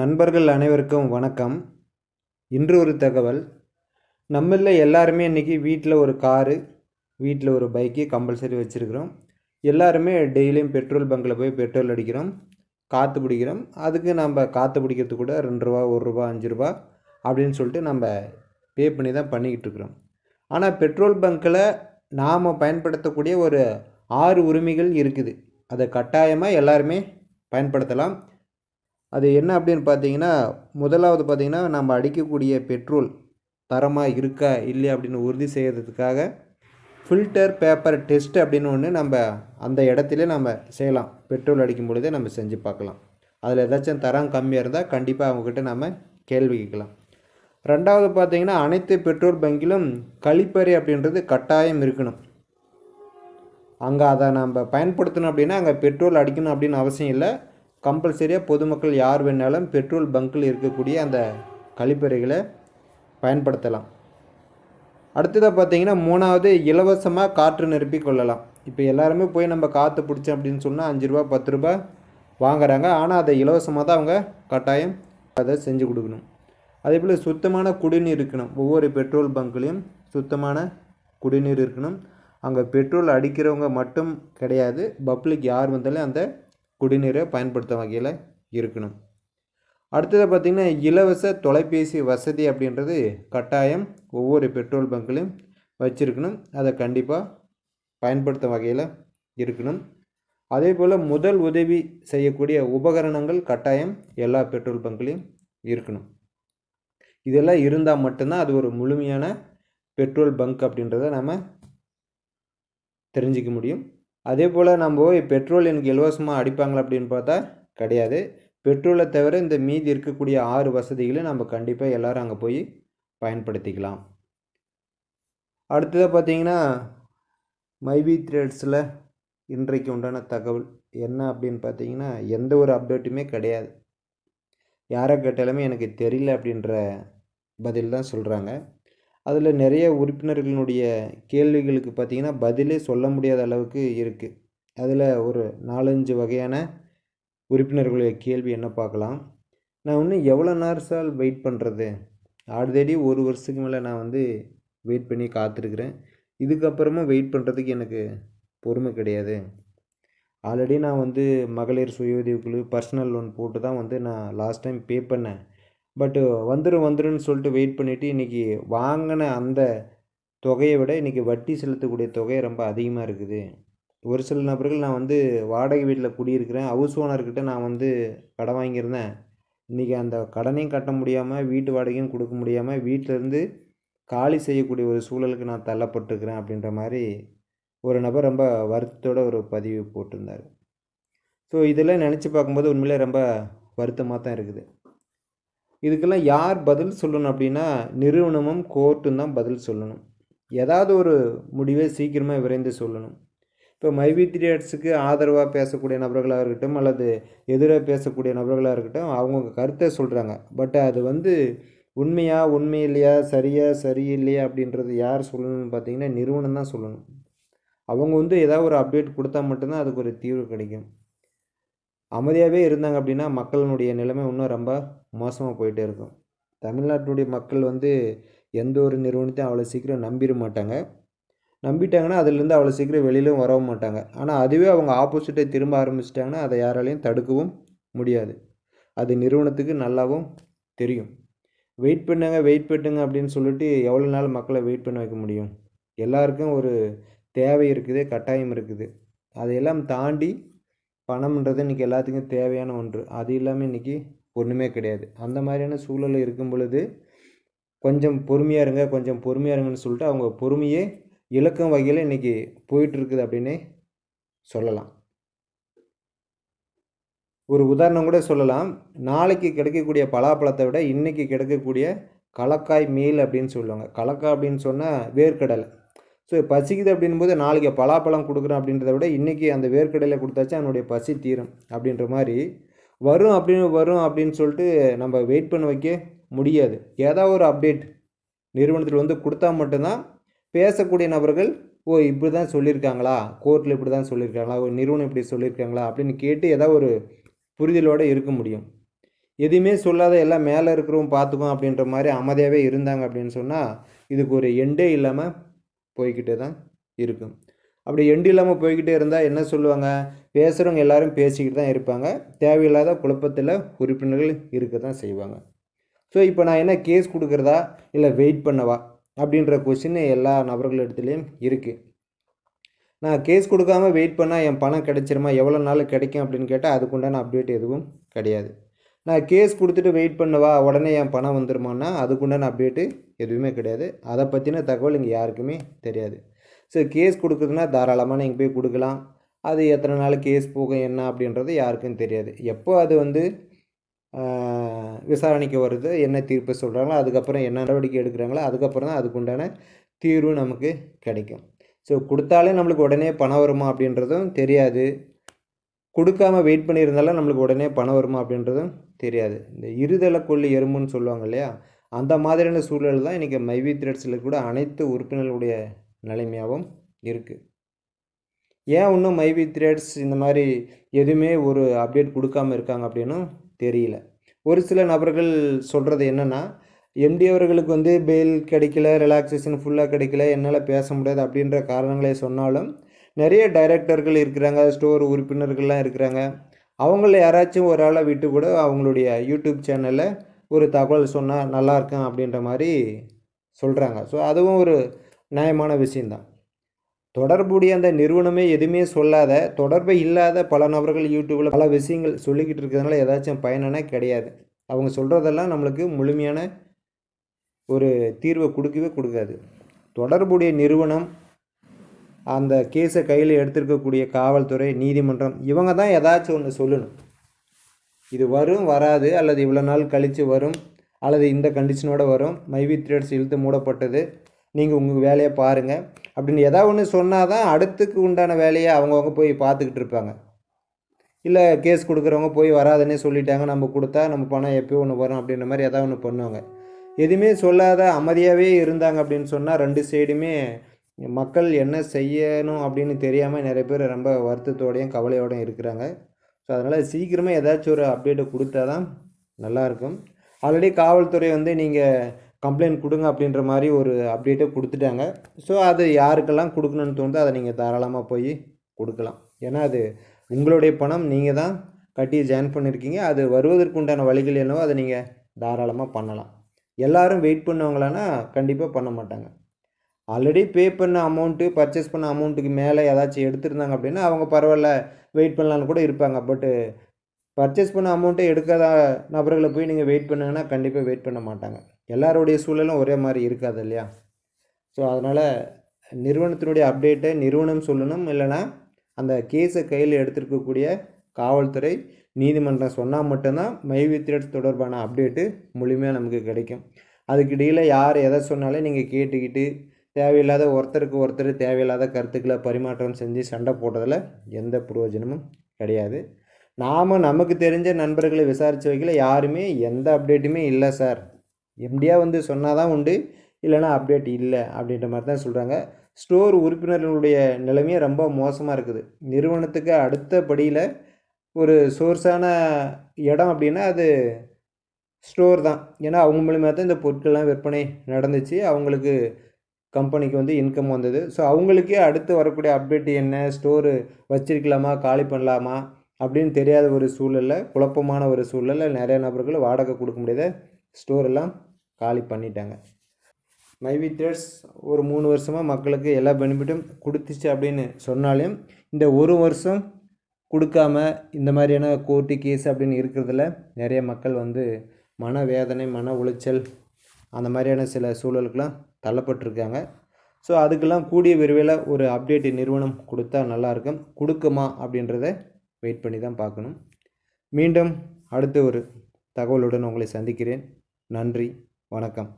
நண்பர்கள் அனைவருக்கும் வணக்கம். இன்று ஒரு தகவல். நம்மள எல்லாருமே இன்றைக்கி வீட்டில் ஒரு காரு வீட்டில் ஒரு பைக்கு கம்பல்சரி வச்சுருக்கிறோம். எல்லாருமே டெய்லியும் பெட்ரோல் பங்க்கில் போய் பெட்ரோல் அடிக்கிறோம் காற்று பிடிக்கிறோம். அதுக்கு நம்ம காற்று பிடிக்கிறதுக்கு கூட ரெண்டு ரூபா ஒரு ரூபா அஞ்சு ரூபா அப்படின்னு சொல்லிட்டு நம்ம பே பண்ணி தான் பண்ணிக்கிட்டு இருக்கிறோம். ஆனால் பெட்ரோல் பங்க்கில் நாம் பயன்படுத்தக்கூடிய ஒரு ஆறு உரிமைகள் இருக்குது. அதை கட்டாயமாக எல்லாருமே பயன்படுத்தலாம். அது என்ன அப்படின்னு பார்த்தீங்கன்னா முதலாவது பார்த்தீங்கன்னா நம்ம அடிக்கக்கூடிய பெட்ரோல் தரமாக இருக்கா இல்லையா அப்படின்னு உறுதி செய்கிறதுக்காக ஃபில்டர் பேப்பர் டெஸ்ட் அப்படின்னு ஒன்று நம்ம அந்த இடத்துல நம்ம செய்யலாம். பெட்ரோல் அடிக்கும் பொழுதே நம்ம செஞ்சு பார்க்கலாம். அதில் ஏதாச்சும் தரம் கம்மியாக இருந்தால் கண்டிப்பாக அவங்கக்கிட்ட நம்ம கேள்வி கேட்கலாம். ரெண்டாவது பார்த்தீங்கன்னா அனைத்து பெட்ரோல் பங்கிலும் கழிப்பறை அப்படின்றது கட்டாயம் இருக்கணும். அங்கே அதை நம்ம பயன்படுத்தணும் அப்படின்னா அங்கே பெட்ரோல் அடிக்கணும் அப்படின்னு அவசியம் இல்லை. கம்பல்சரியாக பொதுமக்கள் யார் வேணாலும் பெட்ரோல் பங்க்கில் இருக்கக்கூடிய அந்த கழிப்பறைகளை பயன்படுத்தலாம். அடுத்ததாக பார்த்தீங்கன்னா மூணாவது இலவசமாக காற்று நிரப்பி கொள்ளலாம். இப்போ எல்லாருமே போய் நம்ம காற்று பிடிச்சோம் அப்படின்னு சொன்னால் அஞ்சு ரூபா பத்து ரூபா வாங்குறாங்க. ஆனால் அதை இலவசமாக தான் அவங்க கட்டாயம் அதை செஞ்சு கொடுக்கணும். அதே போல் சுத்தமான குடிநீர் இருக்கணும். ஒவ்வொரு பெட்ரோல் பங்க்லேயும் சுத்தமான குடிநீர் இருக்கணும். அங்கே பெட்ரோல் அடிக்கிறவங்க மட்டும் கிடையாது. பப்ளிக் யார் வந்தாலும் அந்த குடிநீரை பயன்படுத்தும் வகையில் இருக்கணும். அடுத்தது பார்த்திங்கன்னா இலவச தொலைபேசி வசதி அப்படின்றது கட்டாயம் ஒவ்வொரு பெட்ரோல் பங்க்லையும் வச்சுருக்கணும். அதை கண்டிப்பாக பயன்படுத்தும் வகையில் இருக்கணும். அதே போல் முதல் உதவி செய்யக்கூடிய உபகரணங்கள் கட்டாயம் எல்லா பெட்ரோல் பங்க்லேயும் இருக்கணும். இதெல்லாம் இருந்தால் மட்டும்தான் அது ஒரு முழுமையான பெட்ரோல் பங்க் அப்படின்றத நம்ம தெரிஞ்சிக்க முடியும். அதே போல் நம்ம போய் பெட்ரோல் எனக்கு இலவசமாக அடிப்பாங்களா அப்படின்னு பார்த்தா கிடையாது. பெட்ரோலை தவிர இந்த மீதி இருக்கக்கூடிய ஆறு வசதிகளை நம்ம கண்டிப்பாக எல்லோரும் அங்கே போய் பயன்படுத்திக்கலாம். அடுத்ததாக பார்த்தீங்கன்னா மைபி த்ரெட்ஸில் இன்றைக்கு உண்டான தகவல் என்ன அப்படின்னு பார்த்தீங்கன்னா எந்த ஒரு அப்டேட்டுமே கிடையாது. யாரை கேட்டாலுமே எனக்கு தெரியல அப்படின்ற பதில் தான் சொல்கிறாங்க அதில் நிறைய உறுப்பினர்களினுடைய கேள்விகளுக்கு பார்த்திங்கன்னா பதிலே சொல்ல முடியாத அளவுக்கு இருக்குது அதில் ஒரு நாலஞ்சு வகையான உறுப்பினர்களுடைய கேள்வி என்ன பார்க்கலாம் நான் இன்னும் எவ்வளோ நேரம் சார் வெயிட் பண்ணுறது ஆல்ரெடி ஒரு வருஷத்துக்கு மேலே நான் வந்து வெயிட் பண்ணி காத்திருக்கிறேன். இதுக்கப்புறமும் வெயிட் பண்ணுறதுக்கு எனக்கு பொறுமை கிடையாது. ஆல்ரெடி நான் வந்து மகளிர் சுய உதவிக்குழு பர்சனல் லோன் போட்டு தான் வந்து நான் லாஸ்ட் டைம் பே பண்ணேன். பட்டு வந்துடும் வந்துடும்னு சொல்லிட்டு வெயிட் பண்ணிவிட்டு இன்றைக்கி வாங்கின அந்த தொகையை விட இன்றைக்கி வட்டி செலுத்தக்கூடிய தொகை ரொம்ப அதிகமாக இருக்குது. ஒரு சில நபர்கள் நான் வந்து வாடகை வீட்டில் குடியிருக்கிறேன். ஹவுஸ் ஓனர்கிட்ட நான் வந்து கடன் வாங்கியிருந்தேன். இன்றைக்கி அந்த கடனையும் கட்ட முடியாமல் வீட்டு வாடகையும் கொடுக்க முடியாமல் வீட்டிலேருந்து காலி செய்யக்கூடிய ஒரு சூழலுக்கு நான் தள்ளப்பட்டிருக்கிறேன் அப்படின்ற மாதிரி ஒரு நபர் ரொம்ப வருத்தத்தோட ஒரு பதிவு போட்டிருந்தார். ஸோ இதெல்லாம் நினச்சி பார்க்கும்போது உண்மையிலே ரொம்ப வருத்தமாக தான் இருக்குது. இதுக்கெல்லாம் யார் பதில் சொல்லணும் அப்படின்னா நிறுவனமும் கோர்ட்டும் தான் பதில் சொல்லணும். ஏதாவது ஒரு முடிவை சீக்கிரமாக விரைந்து சொல்லணும். இப்போ மைவி த்ரீ ஆதரவாக பேசக்கூடிய நபர்களாக இருக்கட்டும் அல்லது எதிராக பேசக்கூடிய நபர்களாக இருக்கட்டும் அவங்கவுங்க கருத்தை சொல்கிறாங்க பட் அது வந்து உண்மையா உண்மை இல்லையா சரியா சரியில்லையா அப்படின்றது யார் சொல்லணும்னு பார்த்தீங்கன்னா நிறுவனம் தான் சொல்லணும். அவங்க வந்து ஏதாவது ஒரு அப்டேட் கொடுத்தா மட்டும்தான் அதுக்கு ஒரு தீர்வு கிடைக்கும். அமைதியாகவே இருந்தாங்க அப்படின்னா மக்களினுடைய நிலைமை இன்னும் ரொம்ப மோசமாக போயிட்டே இருக்கும். தமிழ்நாட்டினுடைய மக்கள் வந்து எந்த ஒரு நிறுவனத்தையும் அவ்வளோ சீக்கிரம் நம்பிட மாட்டாங்க. நம்பிட்டாங்கன்னா அதுலேருந்து அவ்வளோ சீக்கிரம் வெளியிலும் வரவும் மாட்டாங்க. ஆனால் அதுவே அவங்க ஆப்போசிட்டை திரும்ப ஆரம்பிச்சிட்டாங்கன்னா அதை யாராலையும் தடுக்கவும் முடியாது. அது நிறுவனத்துக்கு நல்லாவும் தெரியும். வெயிட் பண்ணுங்க வெயிட் பண்ணுங்க அப்படின்னு சொல்லிட்டு எவ்வளோ நாள் மக்களை வெயிட் பண்ண வைக்க முடியும்? எல்லாருக்கும் ஒரு தேவை இருக்குது கட்டாயம் இருக்குது. அதையெல்லாம் தாண்டி பணம்ன்றது இன்றைக்கி எல்லாத்துக்கும் தேவையான ஒன்று. அது இல்லாமல் இன்றைக்கி ஒன்றுமே கிடையாது. அந்த மாதிரியான சூழல் இருக்கும் பொழுது கொஞ்சம் பொறுமையாக இருங்க கொஞ்சம் பொறுமையாக இருங்கன்னு சொல்லிட்டு அவங்க பொறுமையே இலக்கம் வகையில் இன்றைக்கி போயிட்டுருக்குது அப்படின்னே சொல்லலாம். ஒரு உதாரணம் கூட சொல்லலாம். நாளைக்கு கிடைக்கக்கூடிய பலாப்பழத்தை விட இன்றைக்கி கிடைக்கக்கூடிய கலக்காய் மீல் அப்படின்னு சொல்லுவாங்க. கலக்காய் அப்படின்னு சொன்னால் வேர்க்கடலை. ஸோ பசிக்குது அப்படின்போது நாளைக்கு பலாப்பழம் கொடுக்குறேன் அப்படின்றத விட இன்றைக்கி அந்த வேர்க்கடலை கொடுத்தாச்சு அதனுடைய பசி தீரும் அப்படின்ற மாதிரி வரும் அப்படின்னு வரும் அப்படின்னு சொல்லிட்டு நம்ம வெயிட் பண்ண வைக்க முடியாது. ஏதாவது ஒரு அப்டேட் நிறுவனத்தில் வந்து கொடுத்தா மட்டும்தான் பேசக்கூடிய நபர்கள் ஓ இப்படி தான் சொல்லியிருக்காங்களா? கோர்ட்டில் இப்படி தான் சொல்லியிருக்காங்களா? ஒரு நிறுவனம் இப்படி சொல்லியிருக்காங்களா? அப்படின்னு கேட்டு ஏதாவது ஒரு புரிதலோடு இருக்க முடியும். எதுவுமே சொல்லாத எல்லாம் மேலே இருக்கிறவங்க பார்த்துக்குவோம் அப்படின்ற மாதிரி அமைதியாகவே இருந்தாங்க அப்படின்னு சொன்னால் இதுக்கு ஒரு எண்டே இல்லாமல் போய்கிட்டே தான் இருக்கும். அப்படி எண்டு இல்லாமல் போய்கிட்டே இருந்தால் என்ன சொல்லுவாங்க? பேசுகிறவங்க எல்லாரும் பேசிக்கிட்டு தான் இருப்பாங்க. தேவையில்லாத குழப்பத்தில் உறுப்பினர்கள் இருக்க தான் செய்வாங்க. ஸோ இப்போ நான் என்ன கேஸ் கொடுக்குறதா? இல்லை வெயிட் பண்ணவா? அப்படின்ற கொஷின் எல்லா நபர்கள் இடத்துலையும் இருக்குது நான் கேஸ் கொடுக்காம வெயிட் பண்ணால் என் பணம் கிடைச்சிருமா? எவ்வளோ நாள் கிடைக்கும் அப்படின்னு கேட்டால் அதுக்குண்டான அப்டேட் எதுவும் கிடையாது. நான் கேஸ் கொடுத்துட்டு வெயிட் பண்ணவா? உடனே என் பணம் வந்துருமான்னா அதுக்குண்டான அப்டேட்டு எதுவுமே கிடையாது. அதை பற்றின தகவல் இங்கே யாருக்குமே தெரியாது. ஸோ கேஸ் கொடுக்குறதுனா தாராளமாக நீங்கள் போய் கொடுக்கலாம். அது எத்தனை நாள் கேஸ் போகும் என்ன அப்படின்றது யாருக்கும் தெரியாது. எப்போ அது வந்து விசாரணைக்கு வருது என்ன தீர்ப்பு சொல்கிறாங்களோ அதுக்கப்புறம் என்ன நடவடிக்கை எடுக்கிறாங்களோ அதுக்கப்புறம் தான் அதுக்குண்டான தீர்வு நமக்கு கிடைக்கும். ஸோ கொடுத்தாலே நம்மளுக்கு உடனே பணம் வருமா அப்படின்றதும் தெரியாது. கொடுக்காம வெயிட் பண்ணியிருந்தாலும் நம்மளுக்கு உடனே பணம் வருமா அப்படின்றதும் தெரியாது. இந்த இருதலை கொல்லி எறும்புன்னு சொல்லுவாங்க இல்லையா? அந்த மாதிரியான சூழல் தான் இன்றைக்கி மைவி த்ரெட்ஸில் கூட அனைத்து உறுப்பினர்களுடைய நிலைமையாகவும் இருக்குது ஏன் இன்னும் மைபி த்ரெட்ஸ் இந்த மாதிரி எதுவுமே ஒரு அப்டேட் கொடுக்காமல் இருக்காங்க அப்படின்னும் தெரியல. ஒரு சில நபர்கள் சொல்கிறது என்னென்னா எம்டி அவர்களுக்கு வந்து பெயில் கிடைக்கல ரிலாக்ஸேஷன் ஃபுல்லாக கிடைக்கல என்னால் பேச முடியாது அப்படின்ற காரணங்களை சொன்னாலும் நிறைய டைரக்டர்கள் இருக்கிறாங்க ஸ்டோர் உறுப்பினர்கள்லாம் இருக்கிறாங்க. அவங்கள யாராச்சும் ஒரு ஆளை விட்டு கூட அவங்களுடைய யூடியூப் சேனலில் ஒரு தகவல் சொன்னால் நல்லாயிருக்கும் அப்படின்ற மாதிரி சொல்கிறாங்க ஸோ அதுவும் ஒரு நியாயமான விஷயந்தான் தொடர்புடைய அந்த நிறுவனமே எதுவுமே சொல்லாத தொடர்பே இல்லாத பல நபர்கள் யூடியூப்பில் பல விஷயங்கள் சொல்லிக்கிட்டு இருக்கிறதுனால ஏதாச்சும் பயனே கிடையாது. அவங்க சொல்கிறதெல்லாம் நம்மளுக்கு முழுமையான ஒரு தீர்வை கொடுக்கவே கொடுக்காது. தொடர்புடைய நிறுவனம் அந்த கேஸை கையில் எடுத்திருக்கக்கூடிய காவல்துறை நீதிமன்றம் இவங்க தான் ஏதாச்சும் ஒன்று சொல்லணும். இது வரும் வராது அல்லது இவ்வளோ நாள் கழித்து வரும் அல்லது இந்த கண்டிஷனோடு வரும் மைவி த்ரெட்ஸ் இழுத்து மூடப்பட்டது நீங்கள் உங்கள் வேலையை பாருங்கள் அப்படின்னு எதாவது ஒன்று சொன்னால் தான் அடுத்துக்கு உண்டான வேலையை அவங்கவுங்க போய் பார்த்துக்கிட்டு இருப்பாங்க. இல்லை கேஸ் கொடுக்குறவங்க போய் வராதுன்னே சொல்லிட்டாங்க. நம்ம கொடுத்தா நம்ம பணம் எப்போயோ ஒன்று வரும் அப்படின்ற மாதிரி எதாவது ஒன்று பண்ணுவாங்க. எதுவுமே சொல்லாத அமைதியாகவே இருந்தாங்க அப்படின்னு சொன்னால் ரெண்டு சைடுமே மக்கள் என்ன செய்யணும் அப்படின்னு தெரியாமல் நிறைய பேர் ரொம்ப வருத்தத்தோடையும் கவலையோடையும் இருக்கிறாங்க. ஸோ அதனால் சீக்கிரமாக ஏதாச்சும் ஒரு அப்டேட்டை கொடுத்தா தான் நல்லாயிருக்கும் ஆல்ரெடி காவல்துறை வந்து நீங்கள் கம்ப்ளைண்ட் கொடுங்க அப்படின்ற மாதிரி ஒரு அப்டேட்டை கொடுத்துட்டாங்க. ஸோ அது யாருக்கெல்லாம் கொடுக்கணுன்னு தோணுதோ அதை நீங்கள் தாராளமாக போய் கொடுக்கலாம். ஏன்னா அது உங்களுடைய பணம் நீங்கள் தான் கட்டி ஜாயின் பண்ணியிருக்கீங்க அது வருவதற்கு உண்டான வழிகள் என்னவோ அதை நீங்கள் தாராளமாக பண்ணலாம். எல்லோரும் வெயிட் பண்ணவங்களானா கண்டிப்பாக பண்ண மாட்டாங்க. ஆல்ரெடி பே பண்ண அமௌண்ட்டு பர்ச்சேஸ் பண்ண அமௌண்ட்டுக்கு மேலே ஏதாச்சும் எடுத்திருந்தாங்க அப்படின்னா அவங்க பரவாயில்ல வெயிட் பண்ணலான்னு கூட இருப்பாங்க. பட்டு பர்ச்சேஸ் பண்ண அமௌண்ட்டை எடுக்காத நபர்களை போய் நீங்கள் வெயிட் பண்ணுங்கன்னா கண்டிப்பாக வெயிட் பண்ண மாட்டாங்க. எல்லாருடைய சூழலும் ஒரே மாதிரி இருக்காது இல்லையா? ஸோ அதனால் நிறுவனத்தினுடைய அப்டேட்டை நிறுவனம் சொல்லணும். இல்லைனா அந்த கேஸை கையில் எடுத்திருக்கக்கூடிய காவல்துறை நீதிமன்றம் சொன்னால் மட்டும்தான் மை வித்ரேட்ஸ் தொடர்பான அப்டேட்டு முழுமையாக நமக்கு கிடைக்கும். அதுக்கு இடையில் யார் எதை சொன்னாலே நீங்கள் கேட்டுக்கிட்டு தேவையில்லாத ஒருத்தருக்கு ஒருத்தர் தேவையில்லாத கருத்துக்களை பரிமாற்றம் செஞ்சு சண்டை போட்டதில் எந்த பிரயோஜனமும் கிடையாது. நாம் நமக்கு தெரிஞ்ச நண்பர்களை விசாரித்த வைக்கல யாருமே எந்த அப்டேட்டுமே இல்லை சார் எம்டியாக வந்து சொன்னால் தான் உண்டு இல்லைனா அப்டேட் இல்லை அப்படின்ற மாதிரி தான் சொல்கிறாங்க ஸ்டோர் உறுப்பினர்களுடைய நிலைமையே ரொம்ப மோசமாக இருக்குது. நிறுவனத்துக்கு அடுத்த படியில் ஒரு சோர்ஸான இடம் அப்படின்னா அது ஸ்டோர் தான். ஏன்னா அவங்க மூலிமா தான் இந்த பொருட்கள்லாம் விற்பனை நடந்துச்சு. அவங்களுக்கு கம்பெனிக்கு வந்து இன்கம் வந்தது. ஸோ அவங்களுக்கே அடுத்து வரக்கூடிய அப்டேட் என்ன? ஸ்டோரு வச்சிருக்கலாமா? காலி பண்ணலாமா? அப்படின்னு தெரியாத ஒரு சூழலில் குழப்பமான ஒரு சூழலில் நிறைய நபர்கள் வாடகை கொடுக்க முடியாத ஸ்டோர் எல்லாம் காலி பண்ணிட்டாங்க. மைவி த்ரெட்ஸ் ஒரு மூணு வருஷமாக மக்களுக்கு எல்லா பெனிஃபிட்டும் கொடுத்துச்சு அப்படின்னு சொன்னாலும் இந்த ஒரு வருஷம் கொடுக்காம இந்த மாதிரியான கோர்ட்டு கேஸ் அப்படின்னு இருக்கிறதுல நிறைய மக்கள் வந்து மன வேதனை மன உளைச்சல் அந்த மாதிரியான சில சூழலுக்கெலாம் தள்ளப்பட்டிருக்காங்க. ஸோ அதுக்கெல்லாம் கூடிய விரைவில் ஒரு அப்டேட் நிறுவனம் கொடுத்தா நல்லாயிருக்கும் கொடுக்குமா அப்படின்றத வெயிட் பண்ணி தான் பார்க்கணும். மீண்டும் அடுத்த ஒரு தகவலுடன் உங்களை சந்திக்கிறேன். நன்றி வணக்கம்.